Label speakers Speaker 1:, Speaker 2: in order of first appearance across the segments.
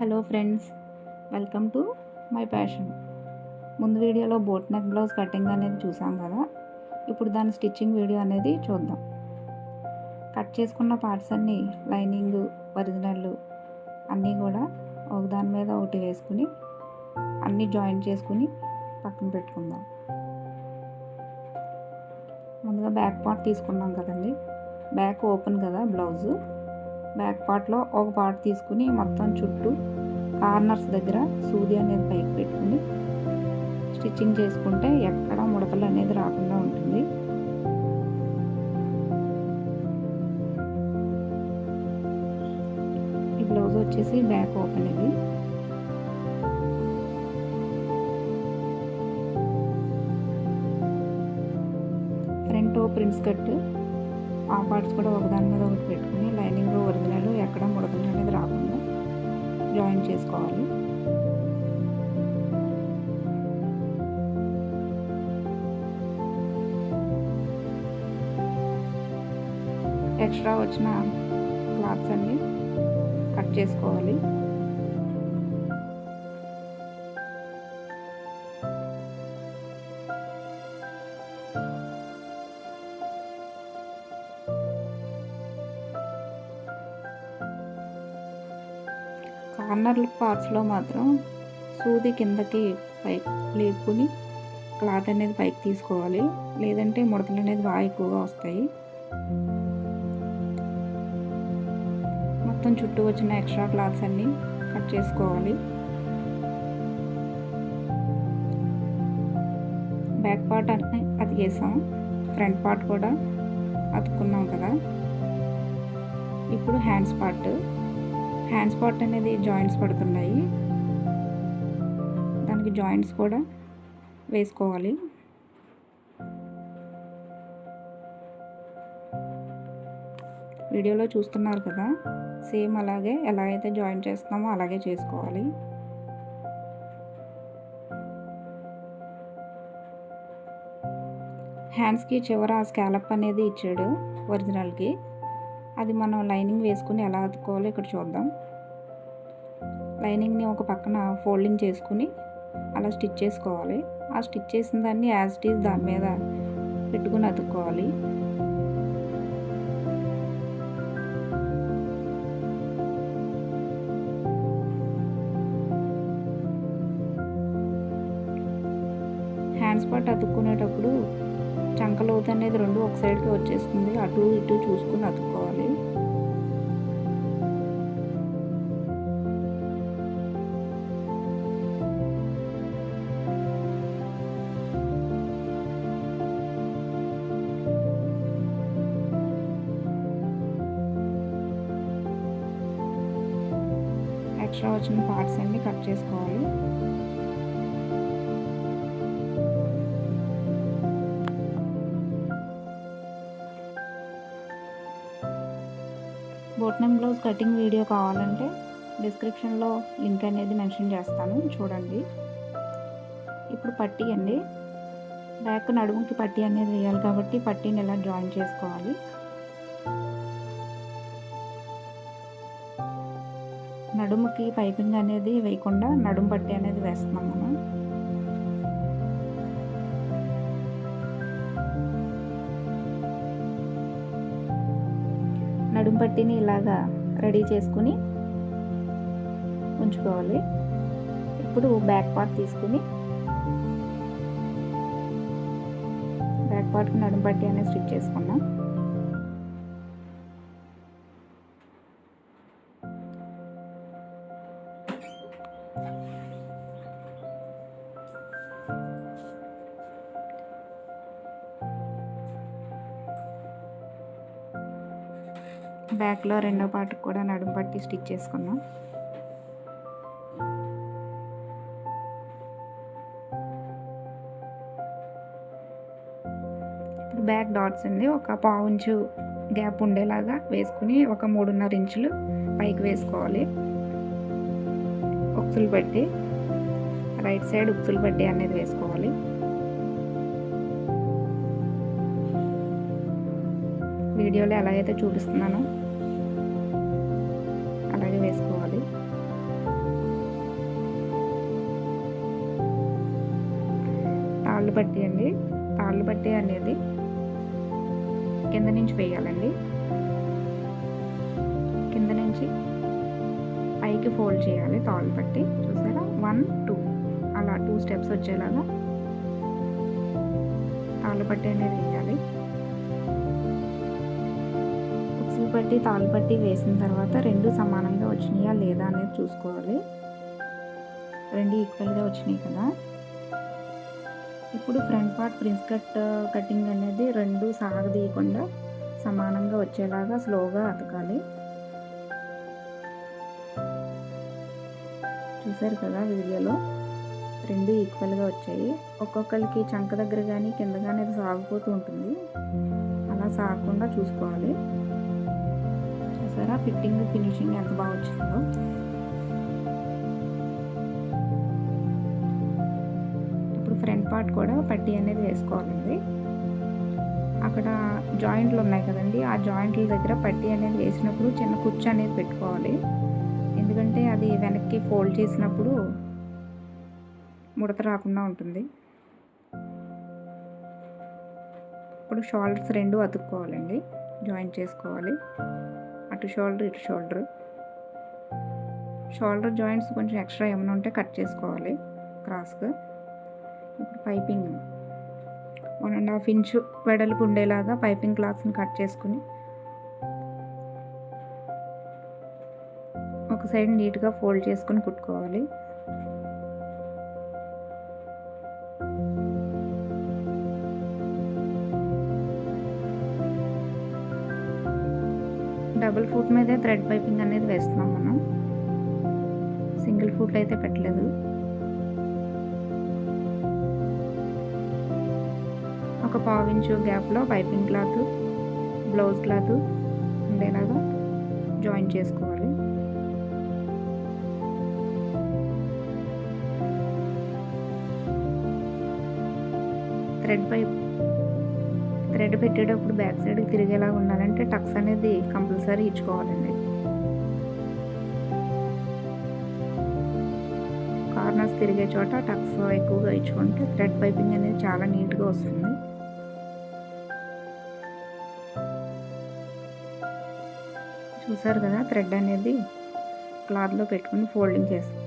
Speaker 1: Hello friends welcome to my passion. ముందు వీడియోలో boat neck blouse cutting అనేది చూసాం కదా? ఇప్పుడు దాని స్టిచ్చింగ్ వీడియో అనేది చూద్దాం. కట్ చేసుకున్న పార్ట్స్ అన్నీ లైనింగ్ ఒరిజినల్ అన్నీ కూడా ఒకదాని మీద ఒకటి వేసుకుని అన్నీ జాయిన్ చేసుకుని పక్కన పెట్టుకుందాం. ముందుగా బ్యాక్ పార్ట్ తీసుకున్నాం కదండి. బ్యాక్ ఓపెన్ కదా బ్లౌజు? బ్యాక్ పార్ట్లో ఒక పార్ట్ తీసుకుని మొత్తం చుట్టూ కార్నర్స్ దగ్గర సూది అనేది పైకి పెట్టుకుని స్టిచ్చింగ్ చేసుకుంటే ఎక్కడ ముడతలు అనేది రాకుండా ఉంటుంది. ఈ బ్లౌజ్ వచ్చేసి బ్యాక్ ఓపెన్ ఇది. ఫ్రంట్ ప్రిన్స్ కట్ ఆ పార్ట్స్ కూడా ఒకదాని మీద ఒకటి పెట్టుకుని లైనింగ్ ఒరిజినల్ ఎక్కడ ముడతలు అనేది రాకుండా జాయిన్ చేసుకోవాలి. ఎక్స్ట్రా వచ్చిన క్లాత్స్ అన్ని కట్ చేసుకోవాలి. కార్నర్ పార్ట్స్లో మాత్రం సూది కిందకి పైకి లేపుకుని క్లాత్ అనేది పైకి తీసుకోవాలి. లేదంటే ముడతలు అనేది బాగా ఎక్కువగా వస్తాయి. మొత్తం చుట్టూ వచ్చిన ఎక్స్ట్రా క్లాత్స్ అన్నీ కట్ చేసుకోవాలి. బ్యాక్ పార్ట్ అన్నీ అతికేసాం ఫ్రంట్ పార్ట్ కూడా అతుక్కున్నాం కదా. ఇప్పుడు హ్యాండ్స్ పార్ట్. హ్యాండ్స్ స్పాట్ అనేది జాయింట్స్ పడుతున్నాయి. దానికి జాయింట్స్ కూడా వేసుకోవాలి. వీడియోలో చూస్తున్నారు కదా సేమ్ అలాగే ఎలా అయితే జాయిన్ చేస్తున్నామో అలాగే చేసుకోవాలి. హ్యాండ్స్కి చివర స్కాలప్ అనేది ఇచ్చాడు ఒరిజినల్కి. అది మనం లైనింగ్ వేసుకుని ఎలా అతుక్కోవాలో ఇక్కడ చూద్దాం. లైనింగ్ని ఒక పక్కన ఫోల్డింగ్ చేసుకుని అలా స్టిచ్ చేసుకోవాలి. ఆ స్టిచ్ చేసిన దాన్ని యాజ్ ఇట్ ఈజ్ దాని మీద పెట్టుకుని అతుక్కోవాలి. హ్యాండ్స్ పార్ట్ అతుక్కునేటప్పుడు చంకలోతు అనేది రెండు ఒక సైడ్కి వచ్చేస్తుంది. అటు ఇటు చూసుకుని అతుక్కోవాలి. ఎక్స్ట్రా వచ్చిన పార్ట్స్ అన్ని కట్ చేసుకోవాలి. బ్లౌజ్ కటింగ్ వీడియో కావాలంటే డిస్క్రిప్షన్లో లింక్ అనేది మెన్షన్ చేస్తాను. చూడండి. ఇప్పుడు పట్టీ అండి. బ్యాక్ నడుముకి పట్టీ అనేది వేయాలి కాబట్టి పట్టీని ఎలా జాయిన్ చేసుకోవాలి? నడుముకి పైపింగ్ అనేది వేయకుండా నడుము పట్టి అనేది వేస్తున్నాం మనం. నడుం పట్టిని ఇలాగా రెడీ చేసుకుని ఉంచుకోవాలి. ఇప్పుడు బ్యాక్ పార్ట్ తీసుకుని బ్యాక్ పార్ట్కి నడుం పట్టి అనేది స్టిచ్ చేసుకున్నాం బ్యాక్లో రెండో పార్ట్కి కూడా నడుము పట్టి స్టిచ్ చేసుకున్నాం. ఇప్పుడు బ్యాక్ డాట్స్ అండి ఒక పావు ఇంచు గ్యాప్ ఉండేలాగా వేసుకుని ఒక మూడున్నర ఇంచులు పైకి వేసుకోవాలి. ఉక్సులు పెట్టి రైట్ సైడ్ ఉక్సులు పెట్టి అనేది వేసుకోవాలి. వీడియోలో అయితే చూపిస్తున్నానో తాళ్ళు పట్టి అండి. తాళ్ళు పట్టి అనేది కింద నుంచి వేయాలండి. కింద నుంచి పైకి ఫోల్డ్ చేయాలి తాళ్ళు పట్టి. చూసారా? One two. అలా టూ స్టెప్స్ వచ్చేలాగా తాళ్ళు పట్టి అనేది వేయాలి. ఉక్సులు పట్టి తాళ్ళు పట్టి వేసిన తర్వాత రెండు సమానంగా వచ్చినాయా లేదా అనేది చూసుకోవాలి. రెండు ఈక్వల్గా వచ్చినాయి కదా. ఇప్పుడు front part prince cut cutting అనేది రెండు సాగదీయకుండా సమానంగా వచ్చేలాగా స్లోగా అతకాలి. చూసారు కదా వీడియోలో? రెండు ఈక్వల్గా వచ్చాయి. ఒక్కొక్కరికి చంక దగ్గర కానీ కింద కానీ అది సాగిపోతూ ఉంటుంది. అలా సాగకుండా చూసుకోవాలి. చూసారా? ఫిట్టింగ్ ఫినిషింగ్ ఎంత బాగా వచ్చిందో. పార్ట్ కూడా పట్టీ అనేది వేసుకోవాలండి. అక్కడ జాయింట్లు ఉన్నాయి కదండి ఆ జాయింట్ల దగ్గర పట్టీ అనేది వేసినప్పుడు చిన్న కుచ్చు అనేది పెట్టుకోవాలి. ఎందుకంటే అది వెనక్కి ఫోల్డ్ చేసినప్పుడు ముడత రాకుండా ఉంటుంది. ఇప్పుడు షోల్డర్స్ రెండు అతుక్కోవాలండి జాయింట్ చేసుకోవాలి. అటు షోల్డర్ ఇటు షోల్డర్. షోల్డర్ జాయింట్స్ కొంచెం ఎక్స్ట్రా ఏమైనా ఉంటే కట్ చేసుకోవాలి క్రాస్గా ఇప్పుడు piping one and half inch వెడల్పు ఉండేలాగా పైపింగ్ క్లాత్స్ని కట్ చేసుకుని ఒక సైడ్ నీట్గా ఫోల్డ్ చేసుకుని కుట్టుకోవాలి. డబుల్ ఫుట్ మీదే థ్రెడ్ పైపింగ్ అనేది వేస్తున్నాం మనం. సింగిల్ ఫుట్ అయితే పెట్టలేదు. ఒక పావించు గ్యాప్లో పైపింగ్ క్లాత్ బ్లౌజ్ క్లాత్ ఉండేలాగా జాయిన్ చేసుకోవాలి. థ్రెడ్ పైప్ థ్రెడ్ పెట్టేటప్పుడు బ్యాక్ సైడ్కి తిరిగేలా ఉండాలంటే టక్స్ అనేది కంపల్సరీ ఇచ్చుకోవాలండి. కార్నర్స్ తిరిగే చోట టక్స్ ఎక్కువగా ఇచ్చుకుంటే థ్రెడ్ పైపింగ్ అనేది చాలా నీట్గా వస్తుంది. చూసారు కదా థ్రెడ్ అనేది క్లాత్లో పెట్టుకుని ఫోల్డింగ్ చేస్తాం.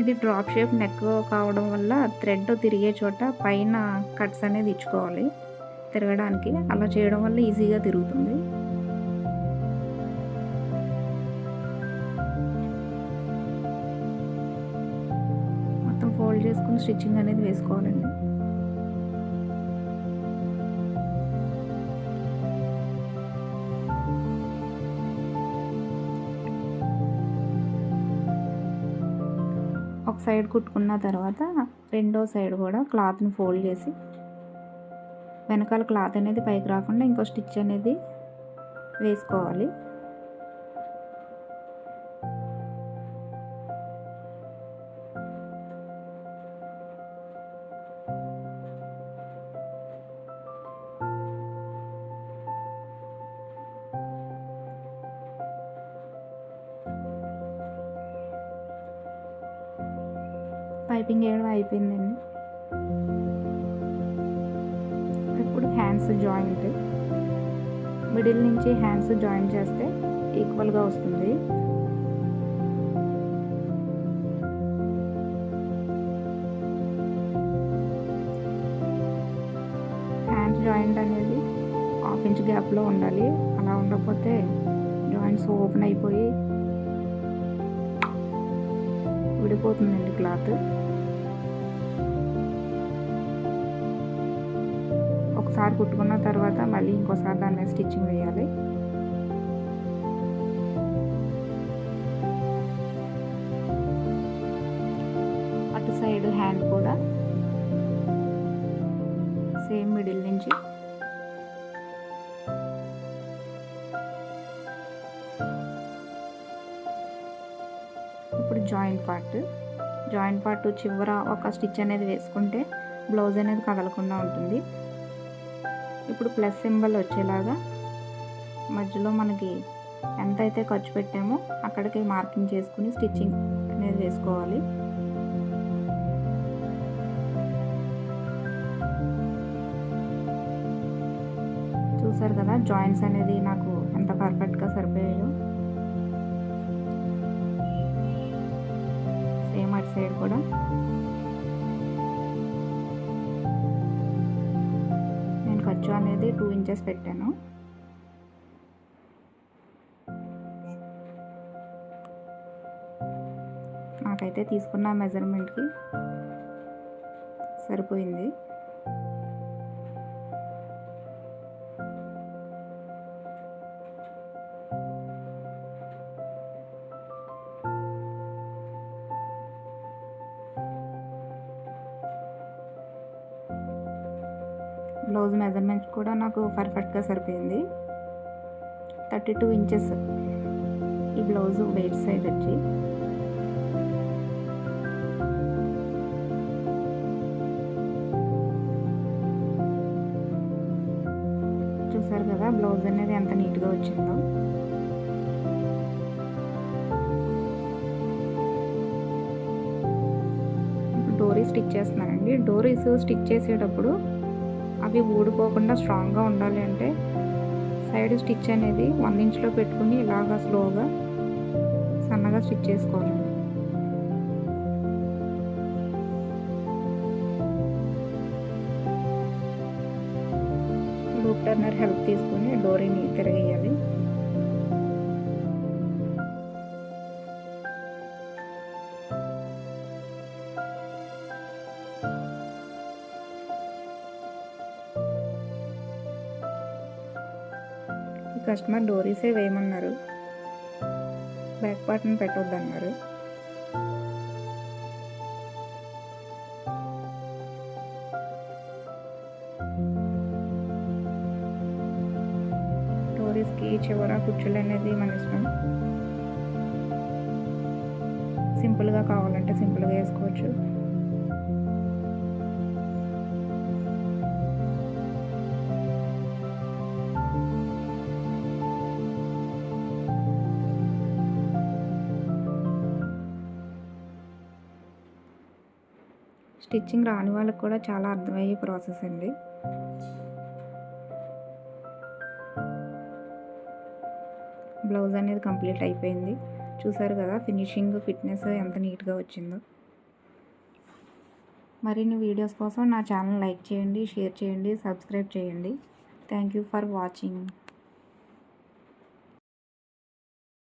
Speaker 1: ఇది డ్రాప్ షేప్ నెక్ కావడం వల్ల థ్రెడ్ తిరిగే చోట పైన కట్స్ అనేది ఇచ్చుకోవాలి. తిరగడానికి అలా చేయడం వల్ల ఈజీగా తిరుగుతుంది. మొత్తం ఫోల్డ్ చేసుకుని స్టిచ్చింగ్ అనేది వేసుకోవాలండి. సైడ్ కుట్టుకున్న తర్వాత రెండో సైడ్ కూడా క్లాత్ని ఫోల్డ్ చేసి వెనకాల క్లాత్ అనేది పైకి రాకుండా ఇంకో స్టిచ్ అనేది వేసుకోవాలి. పైపింగ్ వేయడం అయిపోయిందండి. ఇప్పుడు హ్యాండ్స్ జాయింట్ మిడిల్ నుంచి హ్యాండ్స్ జాయిన్ చేస్తే ఈక్వల్గా వస్తుంది. హ్యాండ్స్ జాయింట్ అనేది హాఫ్ ఇంచ్ గ్యాప్లో ఉండాలి. అలా ఉండకపోతే జాయింట్స్ ఓపెన్ అయిపోయి విడిపోతుందండి క్లాత్. ఒకసారి కుట్టుకున్న తర్వాత మళ్ళీ ఇంకోసారి దాని మీద స్టిచ్చింగ్ వేయాలి. అటు సైడ్ హ్యాండ్ కూడా సేమ్ మిడిల్ నుంచి జాయింట్ పార్ట్. జాయింట్ పార్ట్ చివర ఒక స్టిచ్ అనేది వేసుకుంటే బ్లౌజ్ అనేది కదలకుండా ఉంటుంది. ఇప్పుడు ప్లస్ సింబల్ వచ్చేలాగా మధ్యలో మనకి ఎంత అయితే ఖర్చు పెట్టామో అక్కడికి మార్కింగ్ చేసుకుని స్టిచ్చింగ్ అనేది వేసుకోవాలి. చూసారు కదా జాయింట్స్ అనేది నాకు ఎంత పర్ఫెక్ట్గా సరిపోయాయో. సైడ్ కూడా నేను ఖర్చు అనేది టూ ఇంచెస్ పెట్టాను. నాకైతే తీసుకున్న మెజర్మెంట్కి సరిపోయింది. కూడా నాకు పర్ఫెక్ట్గా సరిపోయింది. థర్టీ టూ ఇంచెస్ ఈ బ్లౌజ్ వెయిట్ సైజ్ వచ్చి. చూసారు కదా బ్లౌజ్ అనేది ఎంత నీట్గా వచ్చిందో. డోరీ స్టిచ్ చేస్తున్నానండి. డోరీస్ స్టిచ్ చేసేటప్పుడు అవి ఊడిపోకుండా స్ట్రాంగ్గా ఉండాలి అంటే సైడ్ స్టిచ్ అనేది వన్ ఇంచ్లో పెట్టుకుని ఇలాగా స్లోగా సన్నగా స్టిచ్ చేసుకోవాలి. లూప్ టర్నర్ హెల్ప్ తీసుకుని డోరీని తిరగేయాలి. కస్టమర్ డోరీసే వేయమన్నారు బ్యాక్ పార్ట్ని పెట్టొద్దన్నారు. డోరీస్కి చివర కుచ్చులు అనేది మన ఇష్టం. సింపుల్గా కావాలంటే సింపుల్గా వేసుకోవచ్చు. స్టిచ్చింగ్ రాని వాళ్ళకి కూడా చాలా అర్థమయ్యే ప్రాసెస్ అండి. బ్లౌజ్ అనేది కంప్లీట్ అయిపోయింది. చూసారు కదా ఫినిషింగ్ ఫిట్నెస్ ఎంత నీట్గా వచ్చిందో. మరిన్ని వీడియోస్ కోసం నా ఛానల్ లైక్ చేయండి షేర్ చేయండి సబ్స్క్రైబ్ చేయండి. Thank you for watching.